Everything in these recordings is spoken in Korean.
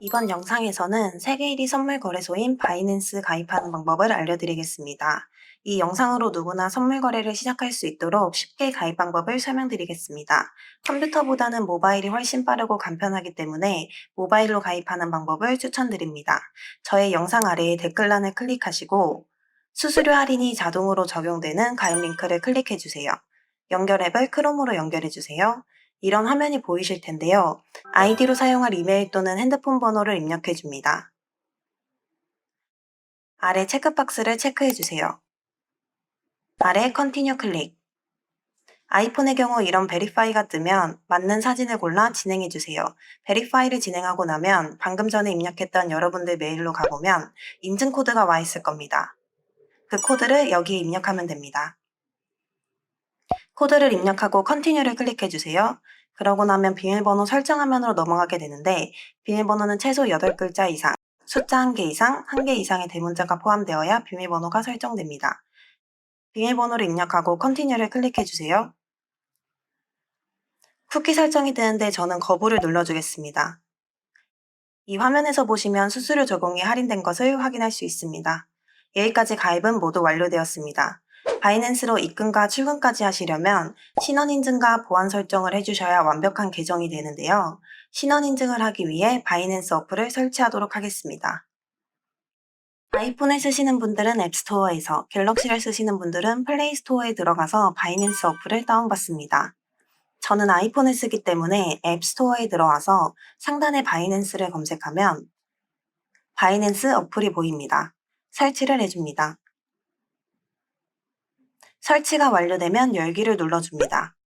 이번 영상에서는 세계 1위 선물 거래소인 바이낸스 가입하는 방법을 알려드리겠습니다. 이 영상으로 누구나 선물 거래를 시작할 수 있도록 쉽게 가입 방법을 설명드리겠습니다. 컴퓨터보다는 모바일이 훨씬 빠르고 간편하기 때문에 모바일로 가입하는 방법을 추천드립니다. 저의 영상 아래에 댓글란을 클릭하시고 수수료 할인이 자동으로 적용되는 가입 링크를 클릭해주세요. 연결 앱을 크롬으로 연결해주세요. 이런 화면이 보이실 텐데요. 아이디로 사용할 이메일 또는 핸드폰 번호를 입력해 줍니다. 아래 체크박스를 체크해 주세요. 아래 컨티뉴 클릭. 아이폰의 경우 이런 베리파이가 뜨면 맞는 사진을 골라 진행해 주세요. 베리파이를 진행하고 나면 방금 전에 입력했던 여러분들 메일로 가보면 인증 코드가 와 있을 겁니다. 그 코드를 여기에 입력하면 됩니다. 코드를 입력하고 컨티뉴를 클릭해 주세요. 그러고 나면 비밀번호 설정 화면으로 넘어가게 되는데 비밀번호는 최소 8글자 이상, 숫자 1개 이상, 1개 이상의 대문자가 포함되어야 비밀번호가 설정됩니다. 비밀번호를 입력하고 컨티뉴를 클릭해 주세요. 쿠키 설정이 되는데 저는 거부를 눌러주겠습니다. 이 화면에서 보시면 수수료 적용이 할인된 것을 확인할 수 있습니다. 여기까지 가입은 모두 완료되었습니다. 바이낸스로 입금과 출금까지 하시려면 신원 인증과 보안 설정을 해주셔야 완벽한 계정이 되는데요. 신원 인증을 하기 위해 바이낸스 어플을 설치하도록 하겠습니다. 아이폰을 쓰시는 분들은 앱스토어에서, 갤럭시를 쓰시는 분들은 플레이스토어에 들어가서 바이낸스 어플을 다운받습니다. 저는 아이폰을 쓰기 때문에 앱스토어에 들어와서 상단에 바이낸스를 검색하면 바이낸스 어플이 보입니다. 설치를 해줍니다. 설치가 완료되면 열기를 눌러줍니다.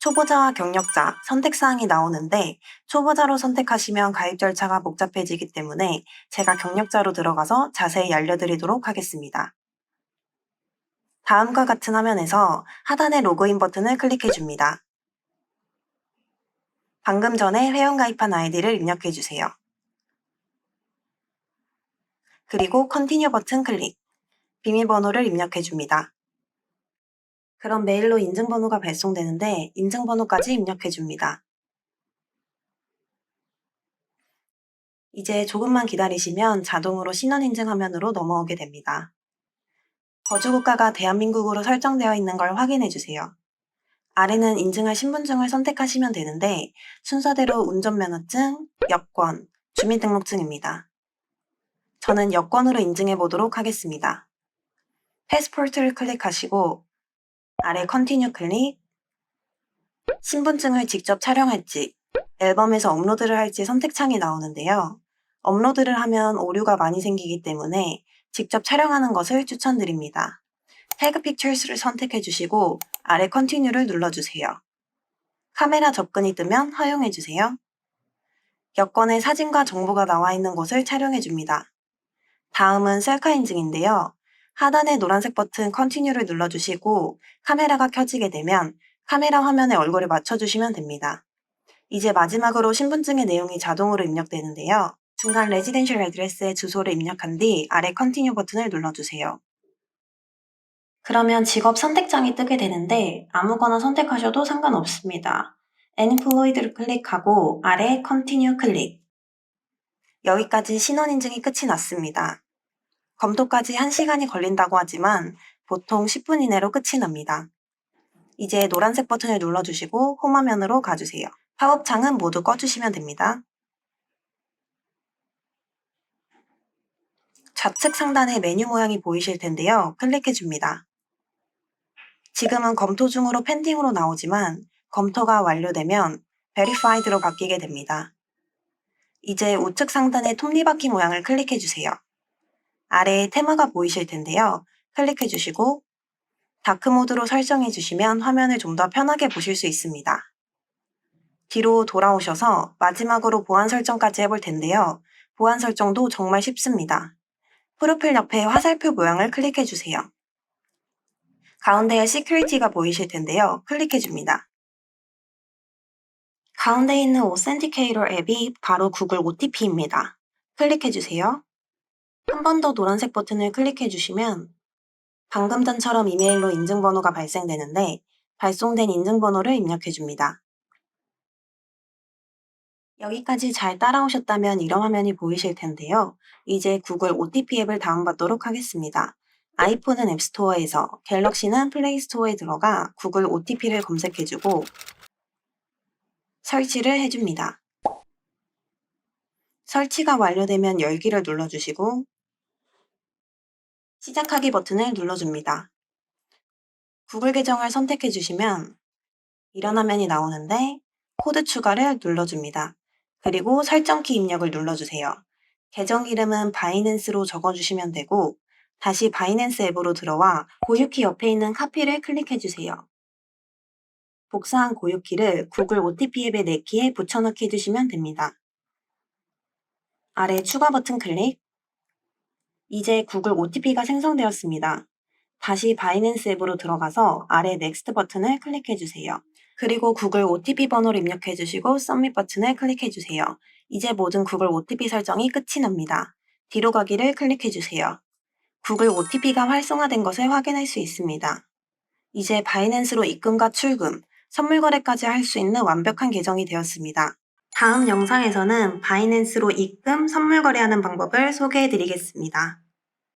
초보자와 경력자 선택사항이 나오는데 초보자로 선택하시면 가입 절차가 복잡해지기 때문에 제가 경력자로 들어가서 자세히 알려드리도록 하겠습니다. 다음과 같은 화면에서 하단의 로그인 버튼을 클릭해 줍니다. 방금 전에 회원 가입한 아이디를 입력해 주세요. 그리고 컨티뉴 버튼 클릭. 비밀번호를 입력해 줍니다. 그럼 메일로 인증번호가 발송되는데 인증번호까지 입력해 줍니다. 이제 조금만 기다리시면 자동으로 신원 인증 화면으로 넘어오게 됩니다. 거주국가가 대한민국으로 설정되어 있는 걸 확인해 주세요. 아래는 인증할 신분증을 선택하시면 되는데 순서대로 운전면허증, 여권, 주민등록증입니다. 저는 여권으로 인증해 보도록 하겠습니다. 패스포트를 클릭하시고 아래 컨티뉴 클릭 신분증을 직접 촬영할지 앨범에서 업로드를 할지 선택창이 나오는데요. 업로드를 하면 오류가 많이 생기기 때문에 직접 촬영하는 것을 추천드립니다. 태그 픽처스를 선택해 주시고 아래 컨티뉴를 눌러주세요. 카메라 접근이 뜨면 허용해 주세요. 여권에 사진과 정보가 나와 있는 곳을 촬영해 줍니다. 다음은 셀카 인증인데요. 하단의 노란색 버튼 컨티뉴를 눌러주시고 카메라가 켜지게 되면 카메라 화면에 얼굴을 맞춰주시면 됩니다. 이제 마지막으로 신분증의 내용이 자동으로 입력되는데요. 중간 레지덴셜 애드레스의 주소를 입력한 뒤 아래 컨티뉴 버튼을 눌러주세요. 그러면 직업 선택장이 뜨게 되는데 아무거나 선택하셔도 상관없습니다. Employed를 클릭하고 아래 Continue 클릭. 여기까지 신원인증이 끝이 났습니다. 검토까지 1시간이 걸린다고 하지만 보통 10분 이내로 끝이 납니다. 이제 노란색 버튼을 눌러주시고 홈 화면으로 가주세요. 팝업창은 모두 꺼주시면 됩니다. 좌측 상단에 메뉴 모양이 보이실 텐데요. 클릭해 줍니다. 지금은 검토 중으로 펜딩으로 나오지만 검토가 완료되면 Verified로 바뀌게 됩니다. 이제 우측 상단의 톱니바퀴 모양을 클릭해 주세요. 아래에 테마가 보이실 텐데요. 클릭해 주시고 다크 모드로 설정해 주시면 화면을 좀 더 편하게 보실 수 있습니다. 뒤로 돌아오셔서 마지막으로 보안 설정까지 해볼 텐데요. 보안 설정도 정말 쉽습니다. 프로필 옆에 화살표 모양을 클릭해 주세요. 가운데에 시큐리티가 보이실 텐데요. 클릭해 줍니다. 가운데 있는 오센티케이터 앱이 바로 구글 OTP입니다. 클릭해 주세요. 한 번 더 노란색 버튼을 클릭해 주시면 방금 전처럼 이메일로 인증번호가 발생되는데 발송된 인증번호를 입력해 줍니다. 여기까지 잘 따라오셨다면 이런 화면이 보이실 텐데요. 이제 구글 OTP 앱을 다운받도록 하겠습니다. 아이폰은 앱스토어에서, 갤럭시는 플레이스토어에 들어가 구글 OTP를 검색해주고 설치를 해줍니다. 설치가 완료되면 열기를 눌러주시고 시작하기 버튼을 눌러줍니다. 구글 계정을 선택해 주시면 이런 화면이 나오는데 코드 추가를 눌러줍니다. 그리고 설정키 입력을 눌러주세요. 계정 이름은 바이낸스로 적어주시면 되고 다시 바이낸스 앱으로 들어와 고유키 옆에 있는 카피를 클릭해 주세요. 복사한 고유키를 구글 OTP 앱의 내 키에 붙여넣기 해주시면 됩니다. 아래 추가 버튼 클릭 이제 구글 OTP가 생성되었습니다. 다시 바이낸스 앱으로 들어가서 아래 넥스트 버튼을 클릭해 주세요. 그리고 구글 OTP 번호를 입력해 주시고 서밋 버튼을 클릭해 주세요. 이제 모든 구글 OTP 설정이 끝이 납니다. 뒤로 가기를 클릭해 주세요. 구글 OTP가 활성화된 것을 확인할 수 있습니다. 이제 바이낸스로 입금과 출금, 선물 거래까지 할 수 있는 완벽한 계정이 되었습니다. 다음 영상에서는 바이낸스로 입금, 선물 거래하는 방법을 소개해 드리겠습니다.